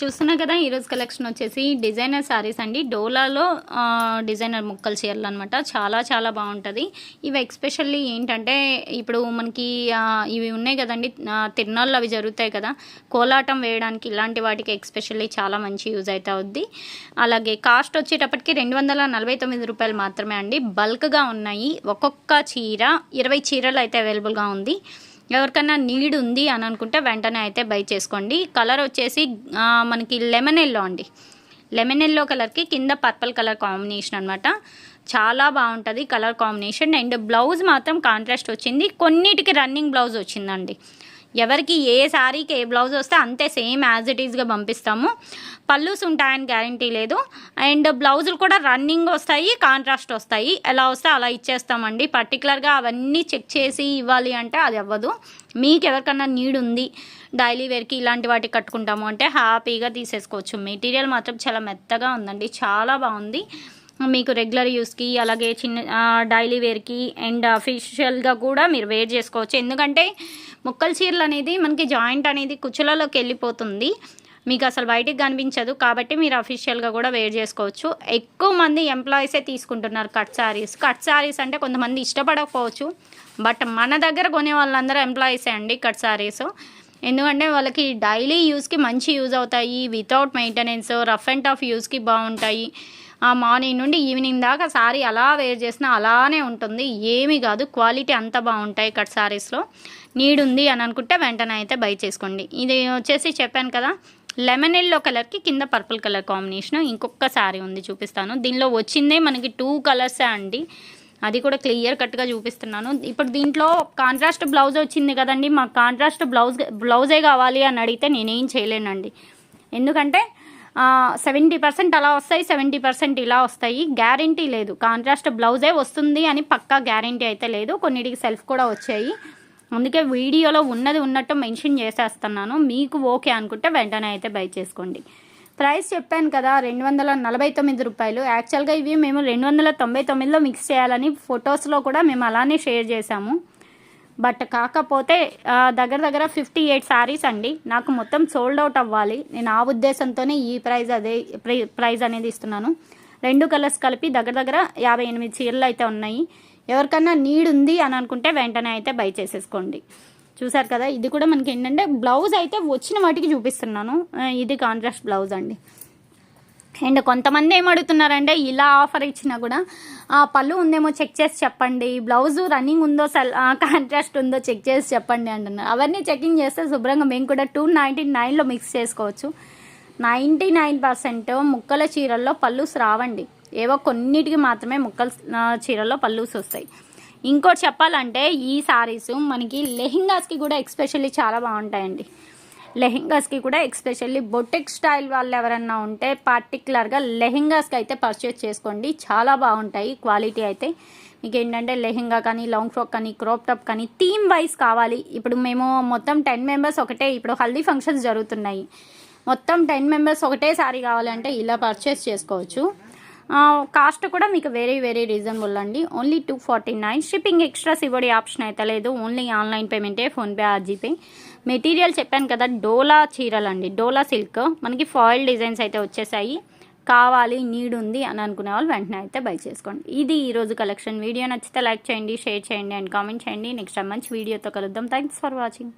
చూస్తున్నా కదా ఈరోజు కలెక్షన్ వచ్చేసి డిజైనర్ శారీస్ అండి. డోలాలో డిజైనర్ ముక్కలు చీరలు అనమాట చాలా చాలా బాగుంటుంది. ఇవి ఎక్స్పెషల్లీ ఏంటంటే ఇప్పుడు మనకి ఇవి ఉన్నాయి కదండి తిరునాళ్ళు అవి జరుగుతాయి కదా. కోలాటం వేయడానికి ఇలాంటి వాటికి ఎక్స్పెషల్లీ చాలా మంచి యూజ్ అవుతుంది అలాగే కాస్ట్ వచ్చేటప్పటికి రెండు వందల నలభై తొమ్మిది రూపాయలు మాత్రమే అండి. బల్క్గా ఉన్నాయి. ఒక్కొక్క చీర ఇరవై చీరలు అయితే అవైలబుల్గా ఉంది. ఎవరికైనా నీడ్ ఉంది అని అనుకుంటే వెంటనే అయితే బై చేసుకోండి. కలర్ వచ్చేసి మనకి లెమన్ ఎల్లో అండి. లెమన్ ఎల్లో కలర్కి కింద పర్పుల్ కలర్ కాంబినేషన్ అనమాట చాలా బాగుంటుంది కలర్ కాంబినేషన్. అండ్ బ్లౌజ్ మాత్రం కాంట్రాస్ట్ వచ్చింది. కొన్నిటికి రన్నింగ్ బ్లౌజ్ వచ్చిందండి. ఎవరికి ఏ శారీకి ఏ బ్లౌజ్ వస్తే అంతే సేమ్ యాజ్ ఇట్ ఈస్గా పంపిస్తాము. పల్లూస్ ఉంటాయని గ్యారంటీ లేదు. అండ్ బ్లౌజులు కూడా రన్నింగ్ వస్తాయి కాంట్రాస్ట్ వస్తాయి. ఎలా వస్తే అలా ఇచ్చేస్తామండి. పర్టికులర్గా అవన్నీ చెక్ చేసి ఇవ్వాలి అంటే అది అవ్వదు. మీకు ఎవరికన్నా నీడ్ ఉంది డైలీ వేర్కి ఇలాంటి వాటికి కట్టుకుంటాము అంటే హ్యాపీగా తీసేసుకోవచ్చు. మెటీరియల్ మాత్రం చాలా మెత్తగా ఉందండి. చాలా బాగుంది. మీకు రెగ్యులర్ యూస్కి అలాగే చిన్న డైలీ వేర్కి అండ్ అఫీషియల్గా కూడా మీరు వేర్ చేసుకోవచ్చు. ఎందుకంటే ముక్కల చీరలు అనేది మనకి జాయింట్ అనేది కుచ్చులలోకి వెళ్ళిపోతుంది. మీకు అసలు బయటికి కనిపించదు. కాబట్టి మీరు అఫీషియల్గా కూడా వేర్ చేసుకోవచ్చు. ఎక్కువ మంది ఎంప్లాయీసే తీసుకుంటున్నారు కట్ శారీస్ కట్ శారీస్ అంటే కొంతమంది ఇష్టపడకపోవచ్చు. బట్ మన దగ్గర కొనే వాళ్ళందరూ ఎంప్లాయీసే అండి కట్ శారీస్ ఎందుకంటే వాళ్ళకి డైలీ యూస్కి మంచి యూజ్ అవుతాయి. Without maintenance rough and tough యూస్కి బాగుంటాయి. ఆ మార్నింగ్ నుండి ఈవినింగ్ దాకా సారీ అలా వేర్ చేసినా అలానే ఉంటుంది. ఏమీ కాదు. క్వాలిటీ అంత బాగుంటాయి కట్ సారీస్లో నీడ్ ఉంది అని అనుకుంటే వెంటనే అయితే బై చేసుకోండి. ఇది వచ్చేసి చెప్పాను కదా లెమన్ ఎల్లో కలర్కి కింద పర్పుల్ కలర్ కాంబినేషన్ ఇంకొక శారీ ఉంది చూపిస్తాను. దీనిలో వచ్చిందే మనకి టూ కలర్సే అండి. అది కూడా క్లియర్ కట్గా చూపిస్తున్నాను. ఇప్పుడు దీంట్లో కాంట్రాస్ట్ బ్లౌజ్ వచ్చింది కదండి. మాకు కాంట్రాస్ట్ బ్లౌజ్ బ్లౌజే కావాలి అని అడిగితే నేనేం చేయలేనండి. ఎందుకంటే సెవెంటీ పర్సెంట్ అలా వస్తాయి సెవెంటీ పర్సెంట్ ఇలా వస్తాయి. గ్యారంటీ లేదు. కాంట్రాస్ట్ బ్లౌజే వస్తుంది అని పక్కా గ్యారంటీ అయితే లేదు. కొన్నిటికి సెల్ఫ్ కూడా వచ్చాయి. అందుకే వీడియోలో ఉన్నది ఉన్నట్టు మెన్షన్ చేసేస్తున్నాను. మీకు ఓకే అనుకుంటే వెంటనే అయితే బై చేసుకోండి. ప్రైస్ చెప్పాను కదా రెండు వందల నలభై తొమ్మిది రూపాయలు. యాక్చువల్గా ఇవి మేము రెండు వందల తొంభై తొమ్మిదిలో మిక్స్ చేయాలని ఫొటోస్లో కూడా మేము అలానే షేర్ చేసాము బట్ కాకపోతే దగ్గర దగ్గర ఫిఫ్టీ ఎయిట్ శారీస్ అండి. నాకు మొత్తం సోల్డ్ అవుట్ అవ్వాలి. నేను ఆ ఉద్దేశంతోనే ఈ ప్రైజ్ అదే ప్రై- అనేది ఇస్తున్నాను. రెండు కలర్స్ కలిపి దగ్గర దగ్గర యాభై ఎనిమిది చీరలు అయితే ఉన్నాయి. ఎవరికన్నా నీడ్ ఉంది అని అనుకుంటే వెంటనే అయితే బై చేసేసుకోండి. చూసారు కదా ఇది కూడా మనకి ఏంటంటే బ్లౌజ్ అయితే వచ్చిన వాటికి చూపిస్తున్నాను. ఇది కాంట్రాస్ట్ బ్లౌజ్ అండి. అండ్ కొంతమంది ఏం అడుగుతున్నారంటే ఇలా ఆఫర్ ఇచ్చినా కూడా ఆ పళ్ళు ఉందేమో చెక్ చేసి చెప్పండి బ్లౌజ్ రన్నింగ్ ఉందో సెల్ కాంట్రాస్ట్ ఉందో చెక్ చేసి చెప్పండి అంటున్నారు. అవన్నీ చెకింగ్ చేస్తే శుభ్రంగా మేము కూడా టూ నైంటీ నైన్లో మిక్స్ చేసుకోవచ్చు. నైంటీ నైన్ పర్సెంట్ ముక్కల చీరల్లో పళ్ళుస్ రావండి. ఏవో కొన్నిటికి మాత్రమే ముక్కల చీరల్లో పళ్ళుస్ వస్తాయి. ఇంకోటి చెప్పాలంటే ఈ సారీస్ మనకి లెహింగాస్కి కూడా ఎక్స్పెషల్లీ చాలా బాగుంటాయండి. లెహెంగాస్కి కూడా ఎక్స్పెషల్లీ బొటిక్ స్టైల్ వాళ్ళు ఎవరన్నా ఉంటే పార్టిక్యులర్గా లెహెంగాస్కి అయితే పర్చేస్ చేసుకోండి. చాలా బాగుంటాయి క్వాలిటీ అయితే. మీకు ఏంటంటే లెహెంగా కానీ లాంగ్ ఫ్రాక్ కానీ క్రాప్ టాప్ కానీ థీమ్ వైజ్ కావాలి. ఇప్పుడు మేము మొత్తం టెన్ మెంబర్స్ ఒకటే ఇప్పుడు హల్దీ ఫంక్షన్స్ జరుగుతున్నాయి. మొత్తం టెన్ మెంబర్స్ ఒకటేసారి కావాలంటే ఇలా పర్చేస్ చేసుకోవచ్చు. కాస్ట్ కూడా మీకు వెరీ వెరీ రీజనబుల్ అండి. Only two forty nine shipping extra COD option అయితే లేదు. ఓన్లీ ఆన్లైన్ పేమెంటే ఫోన్పే ఆర్ జీపే మెటీరియల్ చెప్పాను కదా డోలా చీరలు అండి. డోలా సిల్క్. మనకి ఫాయిల్ డిజైన్స్ అయితే వచ్చేసాయి. కావాలి నీడ్ ఉంది అని అనుకునే వాళ్ళు వెంటనే అయితే బై చేసుకోండి. ఇది ఈరోజు కలెక్షన్ వీడియో నచ్చితే లైక్ చేయండి షేర్ చేయండి అండ్ కామెంట్ చేయండి. నెక్స్ట్ టైం మంచి వీడియోతో కలుద్దాం. Thanks for watching